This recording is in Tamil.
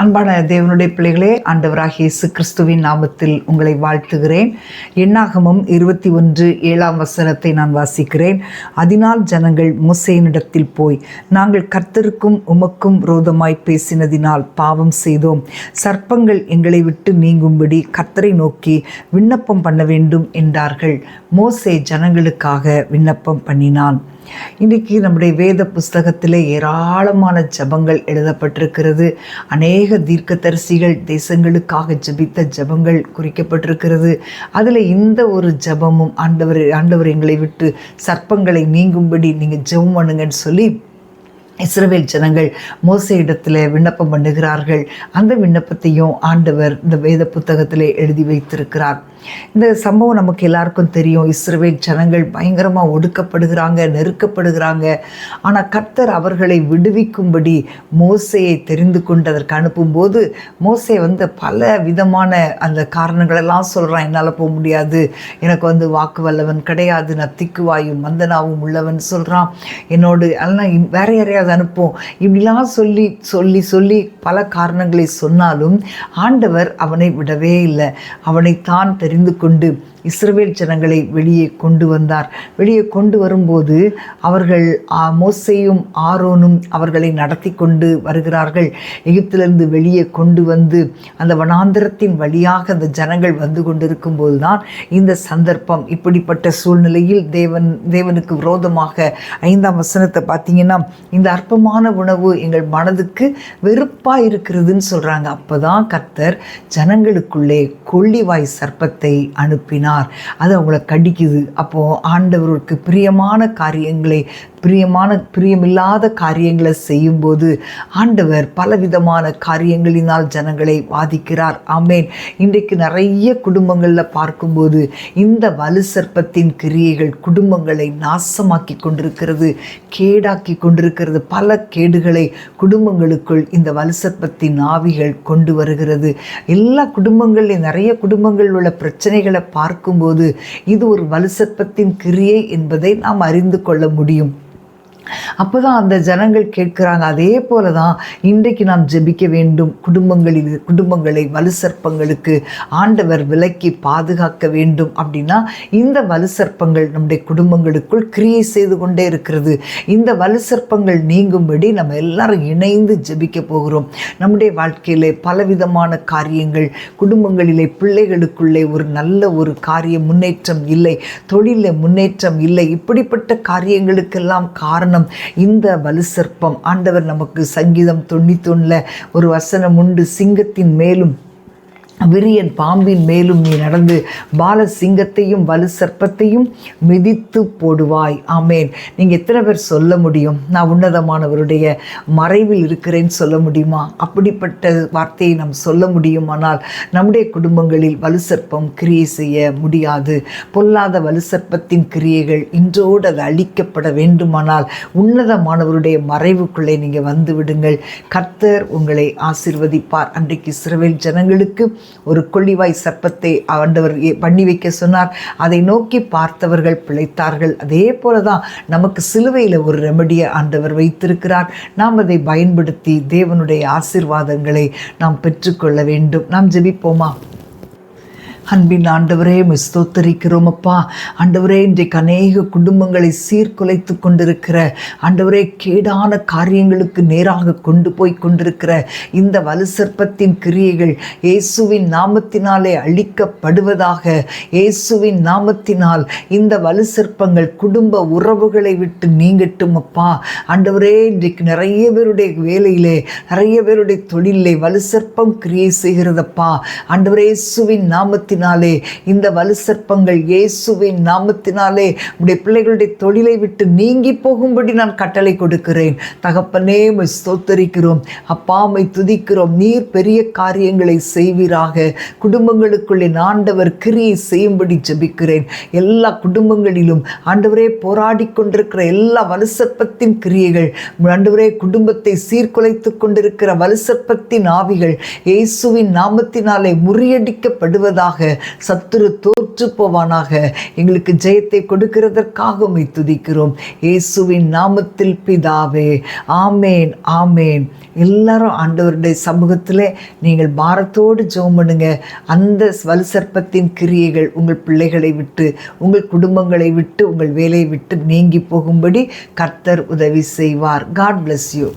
அன்பான தேவனுடைய பிள்ளைகளே ஆண்டவராக இயேசு கிறிஸ்துவின் நாமத்தில் உங்களை வாழ்த்துகிறேன். எண்ணாகமும் இருபத்தி ஒன்று ஏழாம் வசனத்தை நான் வாசிக்கிறேன். அதனால் ஜனங்கள் முசையனிடத்தில் போய் நாங்கள் கர்த்தருக்கும் உமக்கும் ரோதமாய் பேசினதினால் பாவம் செய்தோம். சர்ப்பங்கள் எங்களை விட்டு நீங்கும்படி கர்த்தரை நோக்கி விண்ணப்பம் பண்ண வேண்டும் என்றார்கள். மோசே ஜனங்களுக்காக விண்ணப்பம் பண்ணினான். இன்றைக்கி நம்முடைய வேத புஸ்தகத்தில் ஏராளமான ஜபங்கள் எழுதப்பட்டிருக்கிறது. அநேக தீர்க்கதரிசிகள் தேசங்களுக்காக ஜெபித்த ஜபங்கள் குறிக்கப்பட்டிருக்கிறது. அதில் இந்த ஒரு ஜபமும் ஆண்டவர் ஆண்டவர் எங்களை விட்டு சர்ப்பங்களை நீங்கும்படி நீங்கள் ஜெபம் பண்ணுங்கன்னு சொல்லி இஸ்ரவேல் ஜனங்கள் மோச இடத்துல விண்ணப்பம் பண்ணுகிறார்கள். அந்த விண்ணப்பத்தையும் ஆண்டவர் இந்த வேத புத்தகத்திலே எழுதி வைத்திருக்கிறார். இந்த சம்பவம் நமக்கு எல்லாருக்கும் தெரியும். இஸ்ரவேல் ஜனங்கள் பயங்கரமாக ஒடுக்கப்படுகிறாங்க நெருக்கப்படுகிறாங்க. ஆனால் கர்த்தர் அவர்களை விடுவிக்கும்படி மோசையை தெரிந்து கொண்டு அதற்கு அனுப்பும்போது மோசை வந்து பல விதமான அந்த காரணங்களெல்லாம் சொல்கிறான் என்னால் போக முடியாது. எனக்கு வந்து வாக்கு வல்லவன் கிடையாது. நான் திக்குவாயும் மந்தனாவும் உள்ளவன் சொல்கிறான் என்னோடு அதெல்லாம் வேற யாரையாவது அனுப்போம். இப்படிலாம் சொல்லி சொல்லி சொல்லி பல காரணங்களை சொன்னாலும் ஆண்டவர் அவனை விடவே இல்லை. அவனை தான் தெரிந்து கொண்டு இஸ்ரவேல் ஜனங்களை வெளியே கொண்டு வந்தார். வெளியே கொண்டு வரும்போது அவர்கள் மோசையும் ஆரோனும் அவர்களை நடத்தி கொண்டு வருகிறார்கள். எகிப்திலிருந்து வெளியே கொண்டு வந்து அந்த வனாந்திரத்தின் வழியாக அந்த ஜனங்கள் வந்து கொண்டிருக்கும் போதுதான் இந்த சந்தர்ப்பம். இப்படிப்பட்ட சூழ்நிலையில் தேவன் தேவனுக்கு விரோதமாக ஐந்தாம் வசனத்தை பார்த்தீங்கன்னா இந்த அற்பமான உணவு எங்கள் மனதுக்கு வெறுப்பாக இருக்கிறதுன்னு சொல்கிறாங்க அப்போ தான் கர்த்தர் ஜனங்களுக்குள்ளே கொள்ளிவாய் சர்ப்பத்தை அனுப்பினார். அது அவங்கள கடிக்குது. அப்போது ஆண்டவருக்கு பிரியமான காரியங்களை பிரியமான பிரியமில்லாத காரியங்களை செய்யும்போது ஆண்டவர் பலவிதமான காரியங்களினால் ஜனங்களை வாதிக்கிறார். ஆமேன். இன்றைக்கு நிறைய குடும்பங்களில் பார்க்கும்போது இந்த வலு சர்ப்பத்தின் கிரியைகள் குடும்பங்களை நாசமாக்கி கொண்டிருக்கிறது கேடாக்கி கொண்டிருக்கிறது. பல கேடுகளை குடும்பங்களுக்குள் இந்த வலு சர்ப்பத்தின் ஆவிகள் கொண்டு வருகிறது. எல்லா குடும்பங்கள்லையும் நிறைய குடும்பங்களில் உள்ள பிரச்சனைகளை பார்க்கும்போது இது ஒரு வலு சர்ப்பத்தின் கிரியை என்பதை நாம் அறிந்து கொள்ள முடியும். அப்போ தான் அந்த ஜனங்கள் கேட்குறாங்க அதே போல தான் இன்றைக்கு நாம் ஜெபிக்க வேண்டும். குடும்பங்களில் குடும்பங்களை வலு சர்ப்பங்களுக்கு ஆண்டவர் விலக்கி பாதுகாக்க வேண்டும். அப்படின்னா இந்த வலு சர்ப்பங்கள் நம்முடைய குடும்பங்களுக்குள் கிரியை செய்து கொண்டே இருக்கிறது. இந்த வலு சர்ப்பங்கள் நீங்கும்படி நம்ம எல்லாரும் இணைந்து ஜெபிக்க போகிறோம். நம்முடைய வாழ்க்கையிலே பலவிதமான காரியங்கள் குடும்பங்களிலே பிள்ளைகளுக்குள்ளே ஒரு நல்ல ஒரு காரிய முன்னேற்றம் இல்லை தொழிலில் முன்னேற்றம் இல்லை. இப்படிப்பட்ட காரியங்களுக்கெல்லாம் காரணம் இந்த வலு சர்ப்பம் ஆண்டவர் நமக்கு சங்கீதம் தொண்ணூத்தொன்னில் ஒரு வசனம் உண்டு. சிங்கத்தின் மேலும் விரியன் பாம்பின் மேலும் நீ நடந்து பால சிங்கத்தையும் வலு சர்ப்பத்தையும் மிதித்து போடுவாய். ஆமேன். நீங்கள் எத்தனை பேர் சொல்ல முடியும்? நான் உன்னதமானவருடைய மறைவில் இருக்கிறேன்னு சொல்ல முடியுமா? அப்படிப்பட்ட வார்த்தையை நாம் சொல்ல முடியுமானால் நம்முடைய குடும்பங்களில் வலு சர்ப்பம் கிரியை செய்ய முடியாது. பொல்லாத வலு சர்ப்பத்தின் கிரியைகள் இன்றோடு அது அழிக்கப்பட வேண்டுமானால் உன்னதமானவருடைய மறைவுக்குள்ளே நீங்கள் வந்து விடுங்கள். கர்த்தர் உங்களை ஆசிர்வதிப்பார். அன்றைக்கு இஸ்ரவேல் ஜனங்களுக்கு ஒரு கொள்ளிவாய் சர்ப்பத்தை ஆண்டவர் பண்ணி வைக்க சொன்னார். அதை நோக்கி பார்த்தவர்கள் பிழைத்தார்கள். அதே போல தான் நமக்கு சிலுவையில் ஒரு ரெமடியை ஆண்டவர் வைத்திருக்கிறார். நாம் அதை பயன்படுத்தி தேவனுடைய ஆசீர்வாதங்களை நாம் பெற்றுக்கொள்ள வேண்டும். நாம் ஜெபிப்போமா? அன்பின் ஆண்டவரே ஸ்தோத்தரிக்கிறோம் அப்பா. ஆண்டவரே இன்றைக்கு அநேக குடும்பங்களை சீர்குலைத்து கொண்டிருக்கிற ஆண்டவரே கேடான காரியங்களுக்கு நேராக கொண்டு போய் கொண்டிருக்கிற இந்த வலு சர்ப்பத்தின் கிரியைகள் இயேசுவின் நாமத்தினாலே அழிக்கப்படுவதாக இயேசுவின் நாமத்தினால் இந்த வலு சிற்பங்கள் குடும்ப உறவுகளை விட்டு நீங்கட்டும் அப்பா. ஆண்டவரே இன்றைக்கு நிறைய பேருடைய வேலையிலே நிறைய பேருடைய தொழிலே வலு சிற்பம் கிரியை செய்கிறதப்பா. ஆண்டவரே இயேசுவின் நாமத்தின் நாமத்தினாலே இந்த வலு சர்ப்பங்கள் இயேசுவின் நாமத்தினாலே உடைய பிள்ளைகளுடைய தொழிலை விட்டு நீங்கி போகும்படி நான் கட்டளை கொடுக்கிறேன். தகப்பனே ஸ்தோத்தரிக்கிறோம். அப்பாமை துதிக்கிறோம். நீர் பெரிய காரியங்களை செய்வீராக. குடும்பங்களுக்குள்ளே ஆண்டவர் கிரியை செய்யும்படி ஜெபிக்கிறேன். எல்லா குடும்பங்களிலும் ஆண்டவரே போராடி கொண்டிருக்கிற எல்லா வலுசற்பத்தின் கிரியைகள் ஆண்டவரே குடும்பத்தை சீர்குலைத்து கொண்டிருக்கிற வலுசற்பத்தின் ஆவிகள் இயேசுவின் நாமத்தினாலே முறியடிக்கப்படுவதாக சத்துரு தோற்று போவானாக. எங்களுக்கு ஜெயத்தை கொடுக்கிறதற்காக உமை துதிக்கிறோம். இயேசுவின் நாமத்தில் பிதாவே. ஆமேன் ஆமேன். எல்லாரும் ஆண்டவருடைய சமூகத்தில் நீங்கள் பாரத்தோடு ஜோம் பண்ணுங்க. அந்த வலுசற்பத்தின் கிரியைகள் உங்கள் பிள்ளைகளை விட்டு உங்கள் குடும்பங்களை விட்டு உங்கள் வேலையை விட்டு நீங்கி போகும்படி கர்த்தர் உதவி செய்வார். God bless you